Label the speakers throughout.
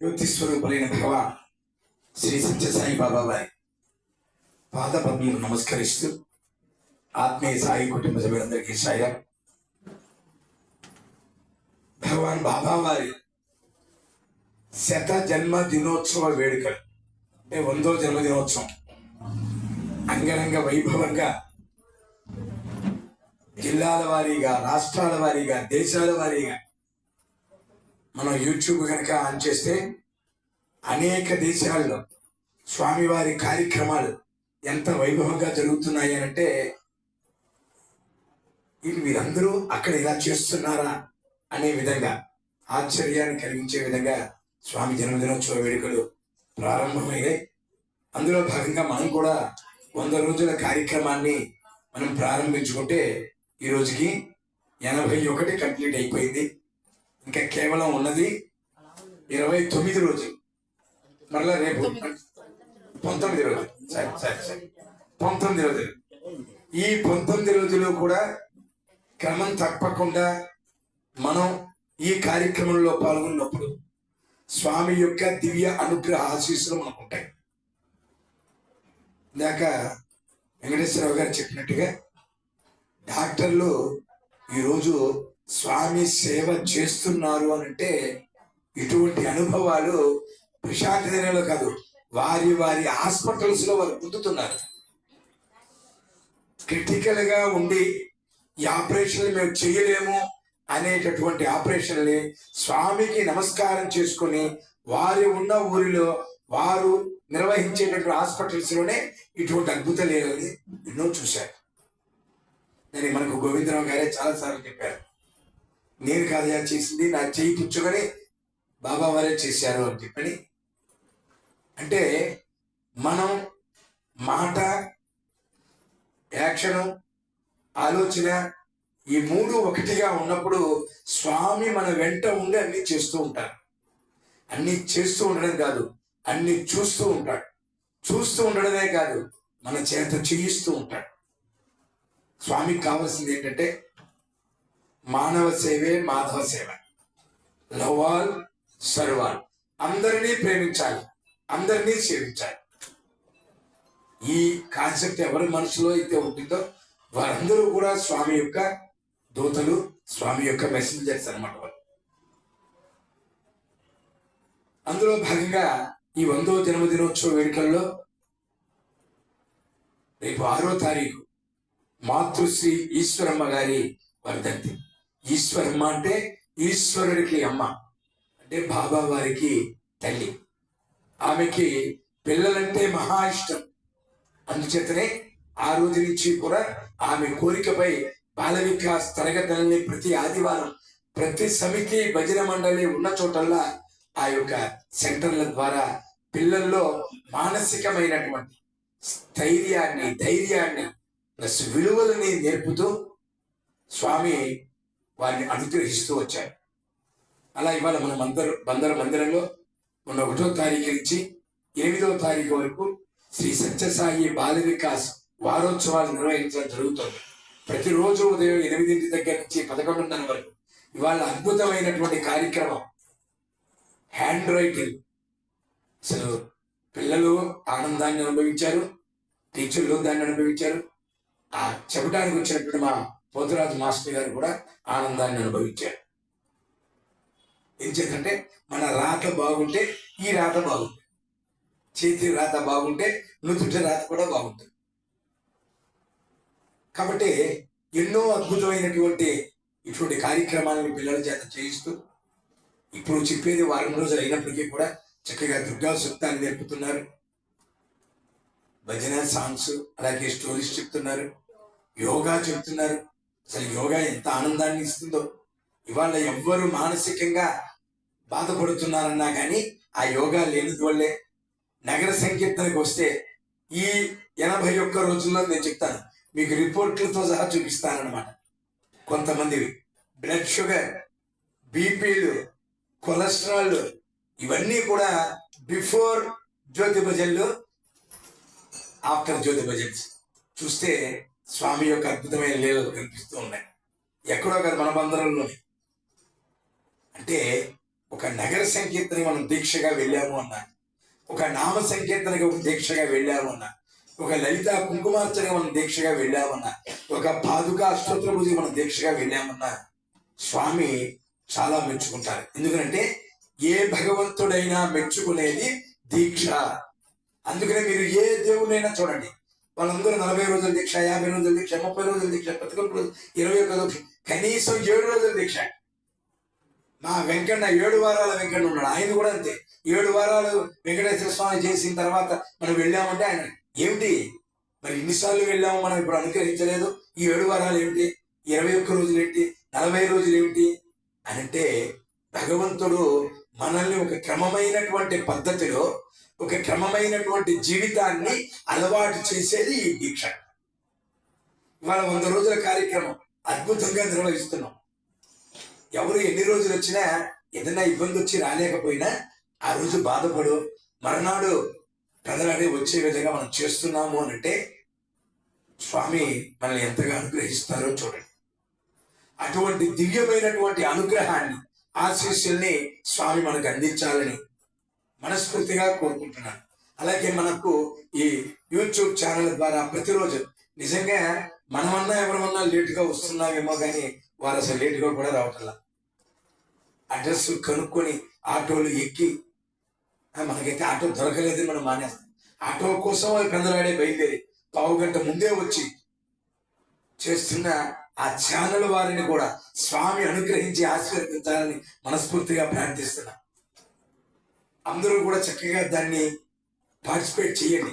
Speaker 1: జ్యోతి స్వరూపులైన భగవాన్ శ్రీ సత్యసాయి బాబా వారి పాద పద్మలు నమస్కరిస్తూ ఆత్మీయ సాయి కుటుంబ సభ్యులందరికీ సాయం. భగవాన్ బాబా వారి శత జన్మ దినోత్సవ వేడుకలు అంటే వందో జన్మదినోత్సవం అంగరంగ వైభవంగా జిల్లాల వారీగా రాష్ట్రాల వారీగా దేశాల వారీగా మనం యూట్యూబ్ కనుక ఆన్ చేస్తే అనేక దేశాల్లో స్వామివారి కార్యక్రమాలు ఎంత వైభవంగా జరుగుతున్నాయి అంటే ఇది మీరందరూ అక్కడ ఇలా చేస్తున్నారా అనే విధంగా ఆశ్చర్యాన్ని కలిగించే విధంగా స్వామి జన్మదినోత్సవ వేడుకలు ప్రారంభమయ్యాయి. అందులో భాగంగా మనం కూడా వంద రోజుల కార్యక్రమాన్ని మనం ప్రారంభించుకుంటే ఈ రోజుకి ఎనభై ఒకటి కంప్లీట్ అయిపోయింది. ఇంకా కేవలం ఉన్నది ఇరవై తొమ్మిది రోజు మరలా రేపు పంతొమ్మిది రోజు సరే సరే సరే. పంతొమ్మిది రోజులు. ఈ పంతొమ్మిది రోజులు కూడా క్రమం తప్పకుండా మనం ఈ కార్యక్రమంలో పాల్గొన్నప్పుడు స్వామి యొక్క దివ్య అనుగ్రహ ఆశీస్సులు మనకు ఉంటాయి. ఇందాక వెంకటేశ్వరరావు గారు చెప్పినట్టుగా డాక్టర్లు ఈరోజు స్వామి సేవ చేస్తున్నారు అని అంటే ఇటువంటి అనుభవాలు ప్రశాంతి దినంలో కాదు వారి వారి హాస్పిటల్స్లో వారు పొందుతున్నారు. క్రిటికల్గా ఉండి ఈ ఆపరేషన్ మేము చేయలేము అనేటటువంటి ఆపరేషన్ని స్వామికి నమస్కారం చేసుకొని వారి ఉన్న ఊరిలో వారు నిర్వహించేటటువంటి హాస్పిటల్స్లోనే ఇటువంటి అద్భుతాలు లేవని ఎన్నో చూశారు. నేను మనకు గోవిందరావు గారే చాలా సార్లు చెప్పారు. నేను కాదయా చేసింది నా చేయి పుచ్చుకొని బాబా వారే చేశారు అని చెప్పని. అంటే మనం మాట యాక్షను ఆలోచన ఈ మూడు ఒకటిగా ఉన్నప్పుడు స్వామి మన వెంట ఉండి అన్ని చేస్తూ ఉంటారు అన్ని చేస్తూ ఉండడం కాదు అన్ని చూస్తూ ఉంటాడు. చూస్తూ ఉండడమే కాదు మన చేత చేయిస్తూ ఉంటాడు. స్వామికి కావాల్సింది ఏంటంటే మానవ సేవే మాధవ సేవ. Love all serve all. అందరినీ ప్రేమించాలి. అందరినీ సేవించాలి. ఈ కాన్సెప్ట్ ఎవరి మనసులో అయితే ఉంటుందో వారందరూ కూడా స్వామి యొక్క దూతలు స్వామి యొక్క మెసెంజర్స్ అనమాట వాళ్ళు. అందులో భాగంగా ఈ వందో జన్మదినోత్సవ వేడుకల్లో రేపు ఆరో తారీఖు మాతృశ్రీ ఈశ్వరమ్మ గారి వర్ధంతి. ఈశ్వరమ్మ అంటే ఈశ్వరుడికి అమ్మ అంటే బాబా వారికి తల్లి. ఆమెకి పిల్లలంటే మహా ఇష్టం. అందుచేతనే ఆ రోజు నుంచి కూడా ఆమె కోరికపై బాల వికాస్ తరగతులని ప్రతి ఆదివారం ప్రతి సమితి భజన మండలి ఉన్న చోటల్లా ఆ యొక్క సెంటర్ల ద్వారా పిల్లల్లో మానసికమైనటువంటి స్థైర్యాన్ని ధైర్యాన్ని ప్లస్ విలువలని నేర్పుతూ స్వామి వారిని అనుగ్రహిస్తూ వచ్చాయి అలా ఇవాళ మనం అందరూ బందర మందిరంలో మొన్న ఒకటో తారీఖు నుంచి ఎనిమిదవ తారీఖు వరకు శ్రీ సత్యసాయి బాల వికాస్ వారోత్సవాలు నిర్వహించడం జరుగుతుంది. ప్రతిరోజు ఉదయం ఎనిమిదింటి దగ్గర నుంచి పదకొండున్నర వరకు ఇవాళ అద్భుతమైనటువంటి కార్యక్రమం. హ్యాండ్ రైటింగ్ అసలు పిల్లలు ఆనందాన్ని అనుభవించారు టీచర్లు దాన్ని అనుభవించారు. ఆ చెప్పడానికి వచ్చినటువంటి మా పోతురాజు మాస్టర్ గారు కూడా ఆనందాన్ని అనుభవించారు. ఏం చేద్దంటే మన రాత బాగుంటే ఈ రాత బాగుంటుంది. చేతి రాత బాగుంటే నుదుటి రాత కూడా బాగుంటుంది. కాబట్టి ఎన్నో అద్భుతమైనటువంటి ఇటువంటి కార్యక్రమాలను పిల్లల చేత చేయిస్తూ ఇప్పుడు చెప్పేది వారం రోజులు అయినప్పటికీ కూడా చక్కగా దుర్గా సూక్తాన్ని నేర్పుతున్నారు భజన సాంగ్స్ అలాగే స్టోరీస్ చెప్తున్నారు. యోగా చెప్తున్నారు. అసలు యోగా ఎంత ఆనందాన్ని ఇస్తుందో. ఇవాళ ఎవ్వరు మానసికంగా బాధపడుతున్నారన్నా కానీ ఆ యోగా లేనిది వల్లే నగర సంకీర్తనకు వస్తే ఈ ఎనభై ఒక్క రోజుల్లో నేను చెప్తాను. మీకు రిపోర్ట్లతో సహా చూపిస్తానన్నమాట. కొంతమంది బ్లడ్ షుగర్ బీపీలు కొలెస్ట్రాల్ ఇవన్నీ కూడా బిఫోర్ జ్యోతి భజన్లు ఆఫ్టర్ జ్యోతి భజన్స్ చూస్తే స్వామి యొక్క అద్భుతమైన లీలలు కనిపిస్తూ ఉన్నాయి. ఎక్కడో కాదు మన బందరంలోని అంటే ఒక నగర సంకీర్తన మనం దీక్షగా వెళ్ళాము అన్నా ఒక నామ సంకీర్తనకి ఒక దీక్షగా వెళ్ళాము అన్నా ఒక లలిత కుంకుమార్చనగా మనం దీక్షగా వెళ్ళామన్నా ఒక పాదుక అష్టోత్తర పూజ మనం దీక్షగా వెళ్ళామన్నా స్వామి చాలా మెచ్చుకుంటారు. ఎందుకంటే ఏ భగవంతుడైనా మెచ్చుకునేది దీక్ష. అందుకనే మీరు ఏ దేవుడైనా చూడండి. వాళ్ళందరూ నలభై రోజుల దీక్ష యాభై రోజుల దీక్ష ముప్పై రోజుల దీక్ష పదకొండు రోజు ఇరవై ఒక రోజు కనీసం ఏడు రోజుల దీక్ష. మా వెంకన్న ఏడు వారాల వెంకన్న ఉన్నాడు. ఆయన కూడా అంతే. ఏడు వారాలు వెంకటేశ్వర స్వామి చేసిన తర్వాత మనం వెళ్ళామంటే ఆయన ఏమిటి? మరి ఇన్నిసార్లు వెళ్ళాము మనం ఇప్పుడు అనుకరించలేదు. ఈ ఏడు వారాలు ఏమిటి? ఇరవై ఒక్క రోజులు ఏంటి? నలభై రోజులు ఏమిటి? అంటే భగవంతుడు మనల్ని ఒక క్రమమైనటువంటి పద్ధతిలో ఒక క్రమమైనటువంటి జీవితాన్ని అలవాటు చేసేది ఈ దీక్ష. ఇవాళ వంద రోజుల కార్యక్రమం అద్భుతంగా నిర్వహిస్తున్నాం. ఎవరు ఎన్ని రోజులు వచ్చినా ఏదైనా ఇబ్బంది వచ్చి రాలేకపోయినా ఆ రోజు బాధపడు మరునాడు ప్రజలనే వచ్చే విధంగా మనం చేస్తున్నాము అని అంటే స్వామి మనల్ని ఎంతగా అనుగ్రహిస్తారో చూడండి. అటువంటి దివ్యమైనటువంటి అనుగ్రహాన్ని ఆశీస్సుల్ని స్వామి మనకు అందించాలని మనస్ఫూర్తిగా కోరుకుంటున్నాను. అలాగే మనకు ఈ యూట్యూబ్ ఛానల్ ద్వారా ప్రతిరోజు నిజంగా మనమన్నా ఎవరమన్నా లేటుగా వస్తున్నామేమో కానీ వారు అసలు లేటుగా కూడా రావట్లా. అడ్రస్ కనుక్కొని ఆటోలు ఎక్కి మనకైతే ఆటో దొరకలేదని మనం మానేస్తాం. ఆటో కోసం పెందలాడే బయలుదేరి పావు గంట ముందే వచ్చి చేస్తున్న ఆ ఛానల్ వారిని కూడా స్వామి అనుగ్రహించి ఆశీర్వదించాలని మనస్ఫూర్తిగా ప్రార్థిస్తున్నాం. అందరూ కూడా చక్కగా దాన్ని పార్టిసిపేట్ చేయండి.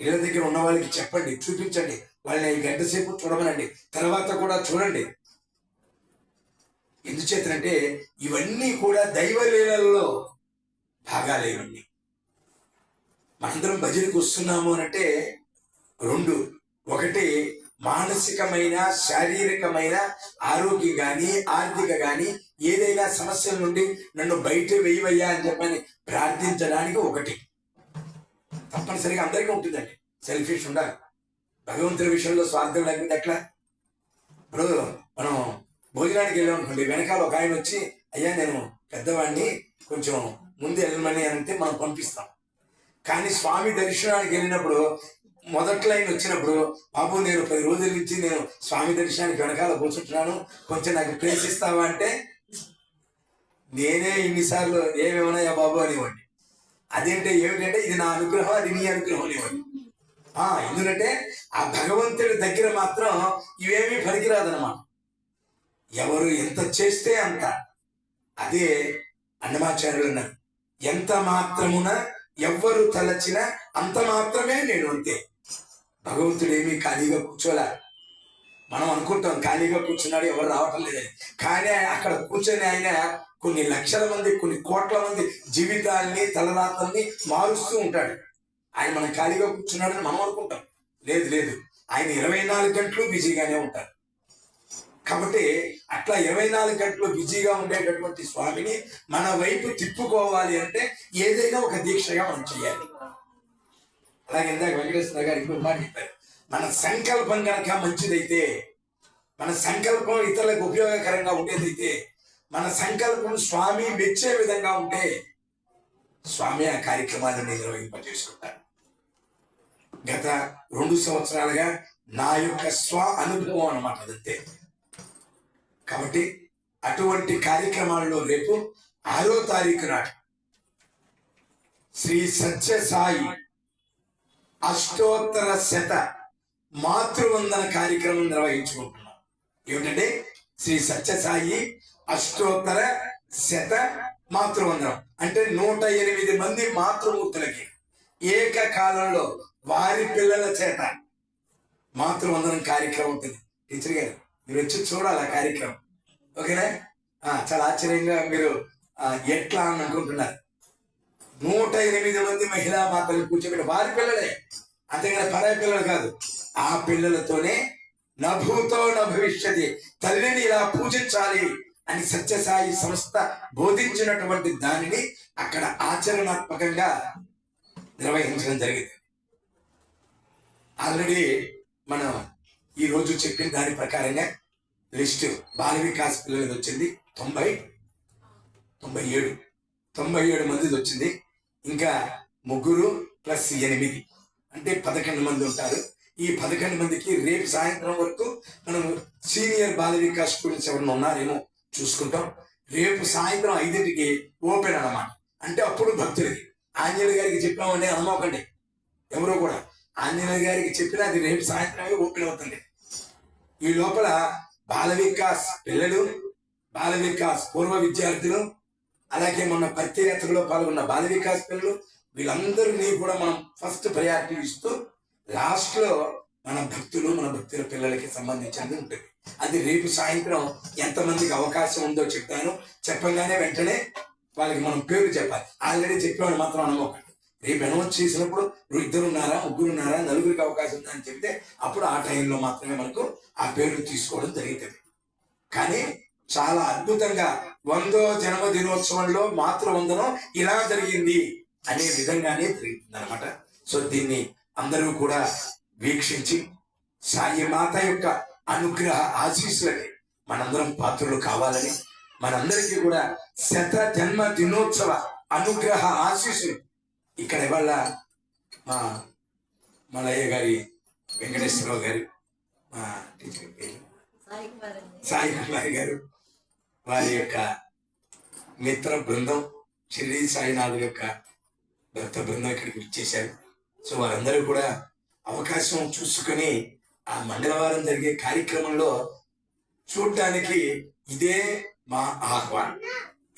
Speaker 1: ఇళ్ళ దగ్గర ఉన్న వాళ్ళకి చెప్పండి చూపించండి. వాళ్ళని గంట సేపు చూడమనండి. తర్వాత కూడా చూడండి. ఎందుచేతనంటే ఇవన్నీ కూడా దైవ లీలల్లో భాగాలు ఇవన్నీ మనందరం భజనకు వస్తున్నాము అనంటే రెండు. ఒకటి మానసికమైన శారీరకమైన ఆరోగ్యం కానీ ఆర్థిక కానీ ఏదైనా సమస్యల నుండి నన్ను బయట వేయవయ్యా అని చెప్పని ప్రార్థించడానికి ఒకటి. తప్పనిసరిగా అందరికీ ఉంటుందండి. సెల్ఫిష్ ఉండాలి. భగవంతుడి విషయంలో స్వార్థం లేకుండా ఎట్లా? ఇప్పుడు మనం భోజనానికి వెళ్ళాం అనుకోండి వెనకాల ఒక ఆయన వచ్చి అయ్యా నేను పెద్దవాడిని కొంచెం ముందు వెళ్ళమని అంటే మనం పంపిస్తాం. కానీ స్వామి దర్శనానికి వెళ్ళినప్పుడు మొదటి లైన్ వచ్చినప్పుడు బాబు నేను పది రోజుల నుంచి నేను స్వామి దర్శనానికి వెనకాల కూర్చుంటున్నాను. కొంచెం నాకు ప్లేస్ ఇస్తావా అంటే నేనే ఇన్నిసార్లు ఏమేమన్నాయా బాబు? అనేవాడిని. అదేంటే ఏమిటంటే ఇది నా అనుగ్రహం అది నీ అనుగ్రహం అనేవాడిని. ఆ ఎందుకంటే ఆ భగవంతుడి దగ్గర మాత్రం ఇవేమీ పనికిరాదనమాట ఎవరు ఎంత చేస్తే అంత. అదే అన్నమాచార్యులు అన్నారు ఎంత మాత్రమున ఎవ్వరు తలచిన అంత మాత్రమే నేను అంతే. భగవంతుడు ఏమీ ఖాళీగా కూర్చోలే. మనం అనుకుంటాం ఖాళీగా కూర్చున్నాడు ఎవరు రావటం లేదని కానీ అక్కడ కూర్చొని ఆయన కొన్ని లక్షల మంది కొన్ని కోట్ల మంది జీవితాల్ని తలరాతల్ని మారుస్తూ ఉంటాడు. ఆయన మనం ఖాళీగా కూర్చున్నాడని మనం అనుకుంటాం. లేదు లేదు. ఆయన ఇరవై నాలుగు గంటలు బిజీగానే ఉంటారు కాబట్టి అట్లా ఇరవై నాలుగు గంటలు బిజీగా ఉండేటటువంటి స్వామిని మన వైపు తిప్పుకోవాలి అంటే ఏదైనా ఒక దీక్షగా మనం చేయాలి. అలాగే ఇందాక వెంకటేశ్వర గారు ఇంకొక మాట చెప్పారు. మన సంకల్పం కనుక మంచిదైతే మన సంకల్పం ఇతరులకు ఉపయోగకరంగా ఉండేదైతే మన సంకల్పం స్వామి మెచ్చే విధంగా ఉంటే స్వామి ఆ కార్యక్రమాలను నిర్వహింపజేసుకుంటారు. గత రెండు సంవత్సరాలుగా నా యొక్క స్వ అనుభవం అన్నమాట అదంతే. కాబట్టి అటువంటి కార్యక్రమాల్లో రేపు ఆరో తారీఖు నాడు శ్రీ సత్య సాయి అష్టోత్తర శత మాతృవందన కార్యక్రమం నిర్వహించుకుంటున్నాం. ఏమిటంటే శ్రీ సత్యసాయి అష్టోత్తర శత మాతృవందనం. అంటే నూట ఎనిమిది మంది మాతృమూర్తులకి ఏకకాలంలో వారి పిల్లల చేత మాతృవందనం కార్యక్రమం ఉంటుంది. టీచర్ గారు మీరు వచ్చి చూడాలి ఆ కార్యక్రమం. ఓకేనా? ఆ, చాలా ఆశ్చర్యంగా మీరు ఎట్లా అని అనుకుంటున్నారు. నూట ఎనిమిది మంది మహిళా మాతలు కూర్చోబెట్టి వారి పిల్లలే. అంతేగాని పరాయి పిల్లలు కాదు. ఆ పిల్లలతోనే నభూతో నభవిష్యతి. తల్లిని ఇలా పూజించాలి అని సత్యసాయి సంస్థ బోధించినటువంటి దానిని అక్కడ ఆచరణాత్మకంగా నిర్వహించడం జరిగింది. ఆల్రెడీ మనం ఈ రోజు చెప్పిన దాని ప్రకారంగా లిస్ట్ బాల వికాస్ పిల్లలది వచ్చింది తొంభై తొంభై ఏడు. తొంభై ఏడు మందిది వచ్చింది. ఇంకా ముగ్గురు ప్లస్ ఎనిమిది. అంటే పదకొండు మంది ఉంటారు. ఈ పదకొండు మందికి రేపు సాయంత్రం వరకు మనం సీనియర్ బాల వికాస్ స్టూడెంట్స్ ఎవరిని ఉన్నారేమో చూసుకుంటాం. రేపు సాయంత్రం ఐదింటికి ఓపెన్ అన్నమాట. అంటే అప్పుడు భక్తులకి. ఆంజనేయ గారికి చెప్పామంటే అనమోకండి ఎవరో కూడా. ఆంజనేయ గారికి చెప్పినా అది రేపు సాయంత్రమే ఓపెన్ అవుతుంది. ఈ లోపల బాల వికాస్ పిల్లలు బాల వికాస్ పూర్వ విద్యార్థులు అలాగే మొన్న ప్రత్యేకతలో పాల్గొన్న బాల వికాస్ పిల్లలు వీళ్ళందరినీ కూడా మనం ఫస్ట్ ప్రయారిటీ ఇస్తూ లాస్ట్లో మన భక్తులు మన భక్తుల పిల్లలకి సంబంధించినది ఉంటుంది. అది రేపు సాయంత్రం ఎంతమందికి అవకాశం ఉందో చెప్తాను. చెప్పగానే వెంటనే వాళ్ళకి మనం పేరు చెప్పాలి. ఆల్రెడీ చెప్పేవాడు మాత్రం అనమోకండి రేపు అనౌన్స్ చేసినప్పుడు ఇద్దరు ఉన్నారా ముగ్గురు ఉన్నారా నలుగురికి అవకాశం ఉందా అని చెప్తే అప్పుడు ఆ టైంలో మాత్రమే మనకు ఆ పేరు తీసుకోవడం జరుగుతుంది కానీ చాలా అద్భుతంగా వందో జన్మదినోత్సవంలో మాతృవందనం ఇలా జరిగింది అనే విధంగానే జరుగుతుంది అనమాట సో దీన్ని అందరూ కూడా వీక్షించి సాయి మాత యొక్క అనుగ్రహ ఆశీస్సులకి మనందరం పాత్రలు కావాలని మనందరికీ కూడా శత జన్మ దినోత్సవ అనుగ్రహ ఆశీస్సులు ఇక్కడ ఇవాళ మా మలయ్య గారి వెంకటేశ్వరరావు గారు మా టీచర్
Speaker 2: సాయి కుమార్
Speaker 1: గారు. వారి యొక్క మిత్ర బృందం షిరిడి సాయినాథ్ యొక్క భక్త బృందం ఇక్కడికి వచ్చేశారు. సో వారందరూ కూడా అవకాశం చూసుకొని ఆ మంగళవారం జరిగే కార్యక్రమంలో చూడటానికి ఇదే మా ఆహ్వానం.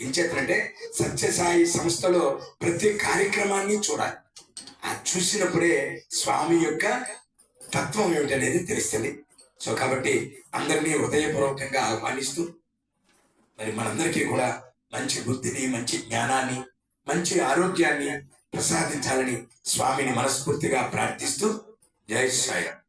Speaker 1: ఏం చేస్తారంటే సత్యసాయి సంస్థలో ప్రతి కార్యక్రమాన్ని చూడాలి. ఆ చూసినప్పుడే స్వామి యొక్క తత్వం ఏమిటనేది తెలుస్తుంది. సో కాబట్టి అందరినీ హృదయపూర్వకంగా ఆహ్వానిస్తూ మరి మనందరికీ కూడా మంచి బుద్ధిని మంచి జ్ఞానాన్ని మంచి ఆరోగ్యాన్ని ప్రసాదించాలని స్వామిని మనస్ఫూర్తిగా ప్రార్థిస్తూ జై సాయిరామ్.